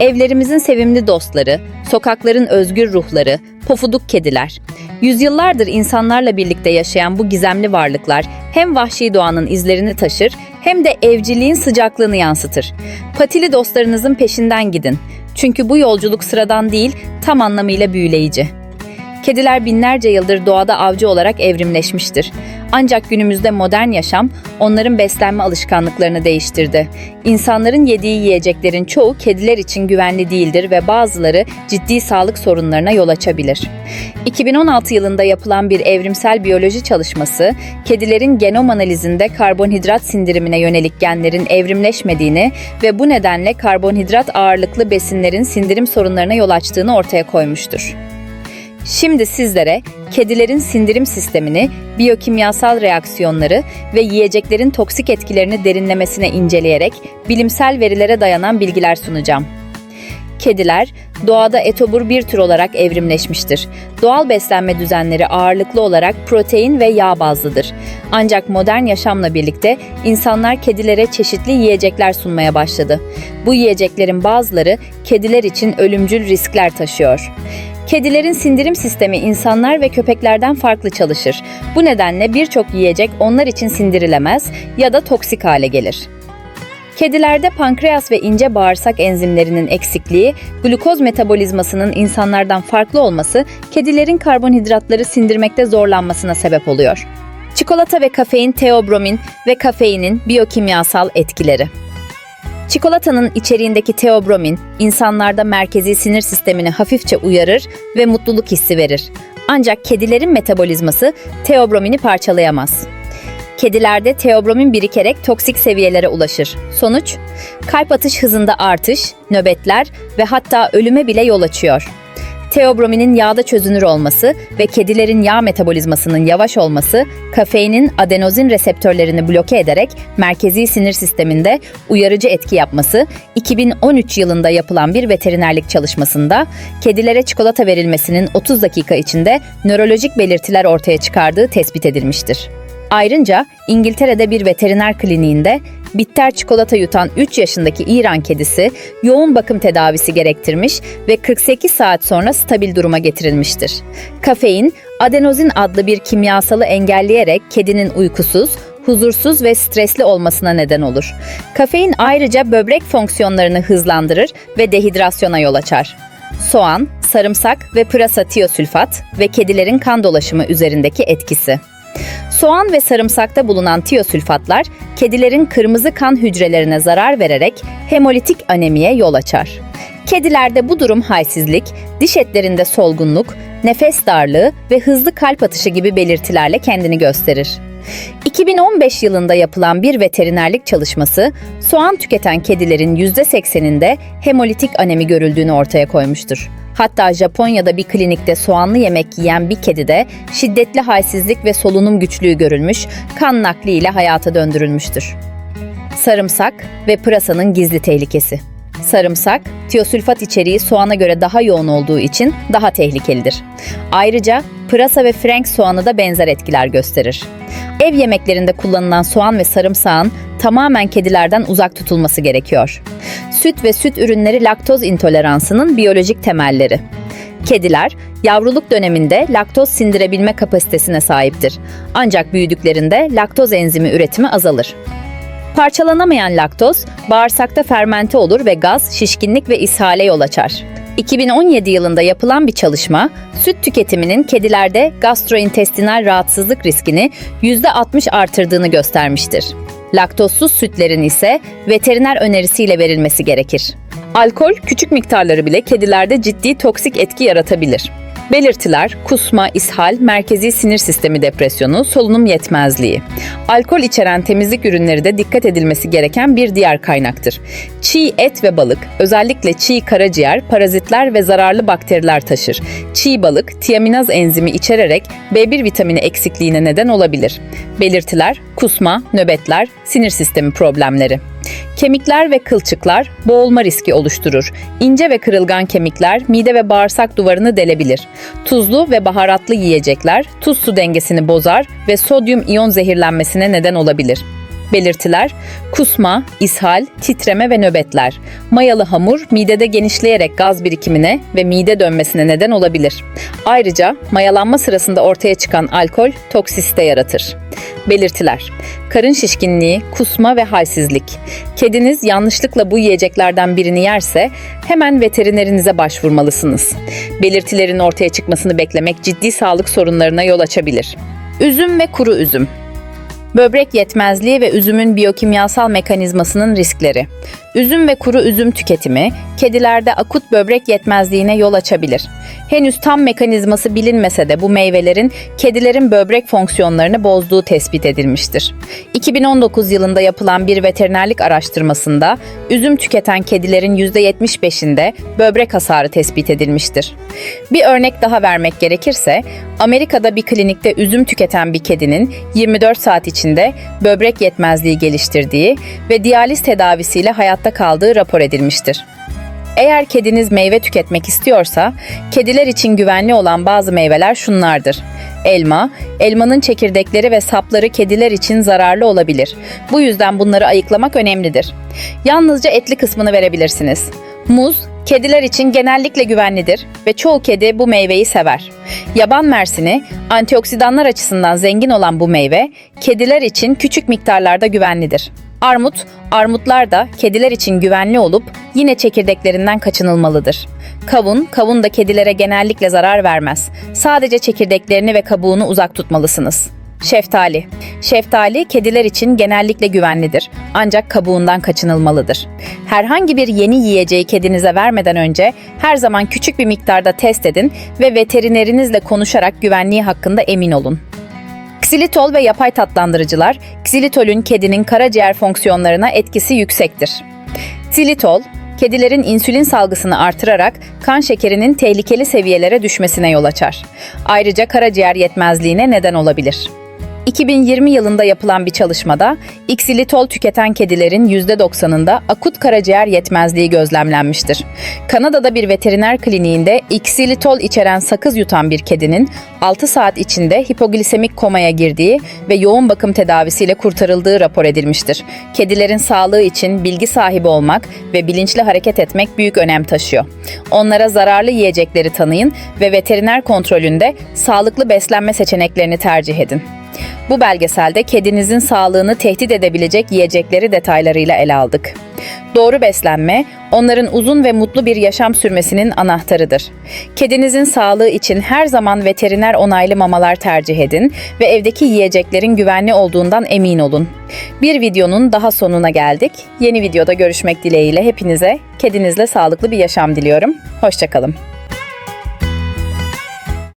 Evlerimizin sevimli dostları, sokakların özgür ruhları, pofuduk kediler. Yüzyıllardır insanlarla birlikte yaşayan bu gizemli varlıklar hem vahşi doğanın izlerini taşır hem de evciliğin sıcaklığını yansıtır. Patili dostlarınızın peşinden gidin. Çünkü bu yolculuk sıradan değil, tam anlamıyla büyüleyici. Kediler binlerce yıldır doğada avcı olarak evrimleşmiştir. Ancak günümüzde modern yaşam onların beslenme alışkanlıklarını değiştirdi. İnsanların yediği yiyeceklerin çoğu kediler için güvenli değildir ve bazıları ciddi sağlık sorunlarına yol açabilir. 2016 yılında yapılan bir evrimsel biyoloji çalışması, kedilerin genom analizinde karbonhidrat sindirimine yönelik genlerin evrimleşmediğini ve bu nedenle karbonhidrat ağırlıklı besinlerin sindirim sorunlarına yol açtığını ortaya koymuştur. Şimdi sizlere kedilerin sindirim sistemini, biyokimyasal reaksiyonları ve yiyeceklerin toksik etkilerini derinlemesine inceleyerek bilimsel verilere dayanan bilgiler sunacağım. Kediler doğada etobur bir tür olarak evrimleşmiştir. Doğal beslenme düzenleri ağırlıklı olarak protein ve yağ bazlıdır. Ancak modern yaşamla birlikte insanlar kedilere çeşitli yiyecekler sunmaya başladı. Bu yiyeceklerin bazıları kediler için ölümcül riskler taşıyor. Kedilerin sindirim sistemi insanlar ve köpeklerden farklı çalışır. Bu nedenle birçok yiyecek onlar için sindirilemez ya da toksik hale gelir. Kedilerde pankreas ve ince bağırsak enzimlerinin eksikliği, glukoz metabolizmasının insanlardan farklı olması, kedilerin karbonhidratları sindirmekte zorlanmasına sebep oluyor. Çikolata ve kafein teobromin ve kafeinin biyokimyasal etkileri. Çikolatanın içeriğindeki teobromin insanlarda merkezi sinir sistemini hafifçe uyarır ve mutluluk hissi verir. Ancak kedilerin metabolizması teobromini parçalayamaz. Kedilerde teobromin birikerek toksik seviyelere ulaşır. Sonuç, kalp atış hızında artış, nöbetler ve hatta ölüme bile yol açıyor. Teobrominin yağda çözünür olması ve kedilerin yağ metabolizmasının yavaş olması, kafeinin adenozin reseptörlerini bloke ederek merkezi sinir sisteminde uyarıcı etki yapması, 2013 yılında yapılan bir veterinerlik çalışmasında kedilere çikolata verilmesinin 30 dakika içinde nörolojik belirtiler ortaya çıkardığı tespit edilmiştir. Ayrıca İngiltere'de bir veteriner kliniğinde bitter çikolata yutan 3 yaşındaki İran kedisi yoğun bakım tedavisi gerektirmiş ve 48 saat sonra stabil duruma getirilmiştir. Kafein, adenozin adlı bir kimyasalı engelleyerek kedinin uykusuz, huzursuz ve stresli olmasına neden olur. Kafein ayrıca böbrek fonksiyonlarını hızlandırır ve dehidrasyona yol açar. Soğan, sarımsak ve pırasa tiyosülfat ve kedilerin kan dolaşımı üzerindeki etkisi. Soğan ve sarımsakta bulunan tiyosülfatlar kedilerin kırmızı kan hücrelerine zarar vererek hemolitik anemiye yol açar. Kedilerde bu durum halsizlik, diş etlerinde solgunluk, nefes darlığı ve hızlı kalp atışı gibi belirtilerle kendini gösterir. 2015 yılında yapılan bir veterinerlik çalışması, soğan tüketen kedilerin %80'inde hemolitik anemi görüldüğünü ortaya koymuştur. Hatta Japonya'da bir klinikte soğanlı yemek yiyen bir kedide şiddetli halsizlik ve solunum güçlüğü görülmüş, kan nakli ile hayata döndürülmüştür. Sarımsak ve pırasanın gizli tehlikesi. Sarımsak, tiyosülfat içeriği soğana göre daha yoğun olduğu için daha tehlikelidir. Ayrıca pırasa ve frank soğanı da benzer etkiler gösterir. Ev yemeklerinde kullanılan soğan ve sarımsağın tamamen kedilerden uzak tutulması gerekiyor. Süt ve süt ürünleri laktoz intoleransının biyolojik temelleri. Kediler yavruluk döneminde laktoz sindirebilme kapasitesine sahiptir. Ancak büyüdüklerinde laktoz enzimi üretimi azalır. Parçalanamayan laktoz bağırsakta fermente olur ve gaz, şişkinlik ve ishale yol açar. 2017 yılında yapılan bir çalışma, süt tüketiminin kedilerde gastrointestinal rahatsızlık riskini %60 artırdığını göstermiştir. Laktozsuz sütlerin ise veteriner önerisiyle verilmesi gerekir. Alkol küçük miktarları bile kedilerde ciddi toksik etki yaratabilir. Belirtiler kusma, ishal, merkezi sinir sistemi depresyonu, solunum yetmezliği. Alkol içeren temizlik ürünleri de dikkat edilmesi gereken bir diğer kaynaktır. Çiğ et ve balık, özellikle çiğ karaciğer, parazitler ve zararlı bakteriler taşır. Çiğ balık, tiaminaz enzimi içererek B1 vitamini eksikliğine neden olabilir. Belirtiler kusma, nöbetler, sinir sistemi problemleri. Kemikler ve kılçıklar boğulma riski oluşturur. İnce ve kırılgan kemikler mide ve bağırsak duvarını delebilir. Tuzlu ve baharatlı yiyecekler tuz su dengesini bozar ve sodyum iyon zehirlenmesine neden olabilir. Belirtiler kusma, ishal, titreme ve nöbetler. Mayalı hamur midede genişleyerek gaz birikimine ve mide dönmesine neden olabilir. Ayrıca mayalanma sırasında ortaya çıkan alkol toksisite yaratır. Belirtiler Karın şişkinliği, kusma ve halsizlik. Kediniz yanlışlıkla bu yiyeceklerden birini yerse hemen veterinerinize başvurmalısınız. Belirtilerin ortaya çıkmasını beklemek ciddi sağlık sorunlarına yol açabilir. Üzüm ve kuru üzüm. Böbrek yetmezliği ve üzümün biyokimyasal mekanizmasının riskleri. Üzüm ve kuru üzüm tüketimi kedilerde akut böbrek yetmezliğine yol açabilir. Henüz tam mekanizması bilinmese de bu meyvelerin kedilerin böbrek fonksiyonlarını bozduğu tespit edilmiştir. 2019 yılında yapılan bir veterinerlik araştırmasında üzüm tüketen kedilerin %75'inde böbrek hasarı tespit edilmiştir. Bir örnek daha vermek gerekirse, Amerika'da bir klinikte üzüm tüketen bir kedinin 24 saat içinde böbrek yetmezliği geliştirdiği ve diyaliz tedavisiyle hayatta kaldığı rapor edilmiştir. Eğer kediniz meyve tüketmek istiyorsa, kediler için güvenli olan bazı meyveler şunlardır. Elma, elmanın çekirdekleri ve sapları kediler için zararlı olabilir. Bu yüzden bunları ayıklamak önemlidir. Yalnızca etli kısmını verebilirsiniz. Muz, kediler için genellikle güvenlidir ve çoğu kedi bu meyveyi sever. Yaban mersini, antioksidanlar açısından zengin olan bu meyve, kediler için küçük miktarlarda güvenlidir. Armut, armutlar da kediler için güvenli olup yine çekirdeklerinden kaçınılmalıdır. Kavun, kavun da kedilere genellikle zarar vermez. Sadece çekirdeklerini ve kabuğunu uzak tutmalısınız. Şeftali. Şeftali kediler için genellikle güvenlidir ancak kabuğundan kaçınılmalıdır. Herhangi bir yeni yiyeceği kedinize vermeden önce her zaman küçük bir miktarda test edin ve veterinerinizle konuşarak güvenliği hakkında emin olun. Xilitol ve yapay tatlandırıcılar, xilitolün kedinin karaciğer fonksiyonlarına etkisi yüksektir. Xilitol, kedilerin insülin salgısını artırarak kan şekerinin tehlikeli seviyelere düşmesine yol açar. Ayrıca karaciğer yetmezliğine neden olabilir. 2020 yılında yapılan bir çalışmada xilitol tüketen kedilerin %90'ında akut karaciğer yetmezliği gözlemlenmiştir. Kanada'da bir veteriner kliniğinde xilitol içeren sakız yutan bir kedinin 6 saat içinde hipoglisemik komaya girdiği ve yoğun bakım tedavisiyle kurtarıldığı rapor edilmiştir. Kedilerin sağlığı için bilgi sahibi olmak ve bilinçli hareket etmek büyük önem taşıyor. Onlara zararlı yiyecekleri tanıyın ve veteriner kontrolünde sağlıklı beslenme seçeneklerini tercih edin. Bu belgeselde kedinizin sağlığını tehdit edebilecek yiyecekleri detaylarıyla ele aldık. Doğru beslenme, onların uzun ve mutlu bir yaşam sürmesinin anahtarıdır. Kedinizin sağlığı için her zaman veteriner onaylı mamalar tercih edin ve evdeki yiyeceklerin güvenli olduğundan emin olun. Bir videonun daha sonuna geldik. Yeni videoda görüşmek dileğiyle hepinize kedinizle sağlıklı bir yaşam diliyorum. Hoşçakalın.